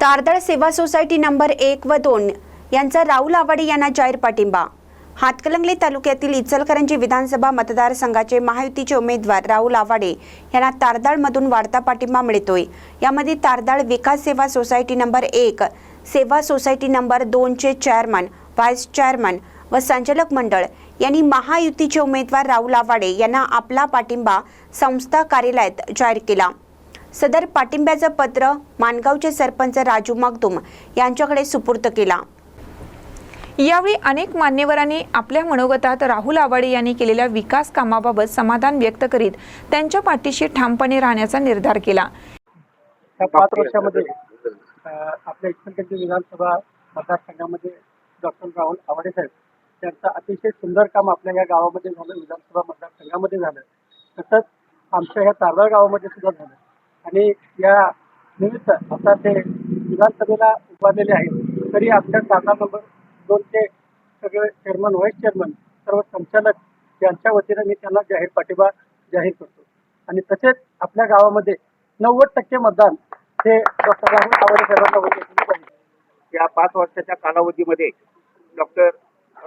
तारदळ सेवा society number एक व दोन यांचा राहुल आवाडे यांना जाहीर पाठिंबा. हातकलंगले तालुक्यातील इचलकरंजी विधानसभा मतदारसंघाचे महायुतीचे उमेदवार राहुल आवाडे यांना तारदाळमधून वाढता पाठिंबा मिळतोय. यामध्ये तारदाळ विकास सेवा सोसायटी नंबर एक सेवा सोसायटी नंबर दोनचे चेअरमन व्हाईस चेअरमन व संचालक मंडळ यांनी महायुतीचे उमेदवार राहुल आवाडे यांना आपला पाठिंबा संस्था कार्यालयात जाहीर केला. सदर पाठिंब्याचं पत्र मानगावचे सरपंच राजू मगदुम यांच्याकडे सुपूर्द केला. यावेळी अनेक मान्यवरांनी आपल्या मनोगतात राहुल आवाडे यांनी केलेल्या विकास कामाबाबत समाधान व्यक्त करीत त्यांच्या पाठीशी ठामपणे राहण्याचा निर्धार केला. या पाच वर्षामध्ये आपल्या इचलकरंजी विधानसभा मतदारसंघामध्ये डॉक्टर राहुल आवाडे साहेब त्यांचं अतिशय सुंदर काम आपल्या या गावामध्ये झालं विधानसभा मतदारसंघामध्ये झालं. तसंच आमच्या ह्या तारदाळ गावामध्ये सुद्धा झालं. आणि या निमित्त आता ते विधानसभेला उभारलेले आहेत. तरी आमच्या तारदाळ नंबर दोनचे सगळे चेअरमन व्हाईस चेअरमन सर्व संचालक यांच्या वतीनं मी त्यांना जाहीर पाठिंबा जाहीर करतो. आणि तसेच आपल्या गावामध्ये नव्वद टक्के मतदान हे डॉक्टर राहुल आवाडे साहेबांना होते या पाच वर्षाच्या कालावधीमध्ये डॉक्टर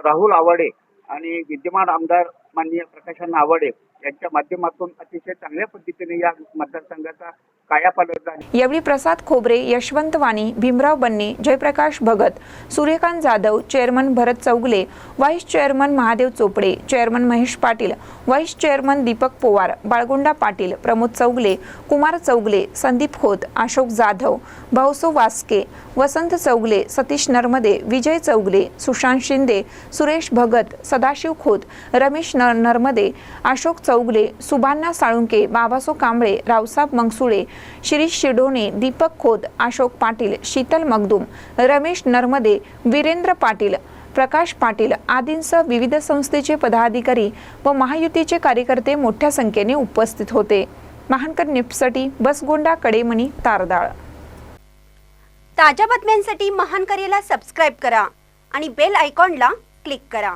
राहुल आवाडे आणि विद्यमान आमदार माननीय प्रकाशन आवाडे यांच्या माध्यमातून अतिशय चांगल्या पद्धतीने या मतदारसंघाचा कायापालट यावेळी प्रसाद खोबरे Yashwant Wani Bhimrao Banne Jayprakash Bhagat Suryakant Jadhav chairman Bharat Chougale vice chairman Mahadev Chopade chairman Mahesh Patil vice chairman Deepak Powar Balgunda Patil Pramod Chougale Kumar Chougale Sandeep Khot Ashok Jadhav Bhauso Vaske Vasant Chougale Satish Narmade Vijay Chougale Sushant Shinde Suresh Bhagat Sadashiv Khot Ramesh Narmade Ashok Chougale Subhanna Salunke Babaso Kamble Raosab Mangsule Shirish Shidone Deepak Khot Ashok Patil Sheetal Magdum Ramesh Narmade Virendra Patil Prakash Patil आदींसह विविध संस्थेचे पदाधिकारी व महायुतीचे कार्यकर्ते मोठ्या संख्येने उपस्थित होते. महानकर निपसाठी बसगोंडा कडेमणी तारदाळ. ताज्या बातम्यांसाठी महान करेला सबस्क्राईब करा आणि बेल आयकॉनला क्लिक करा.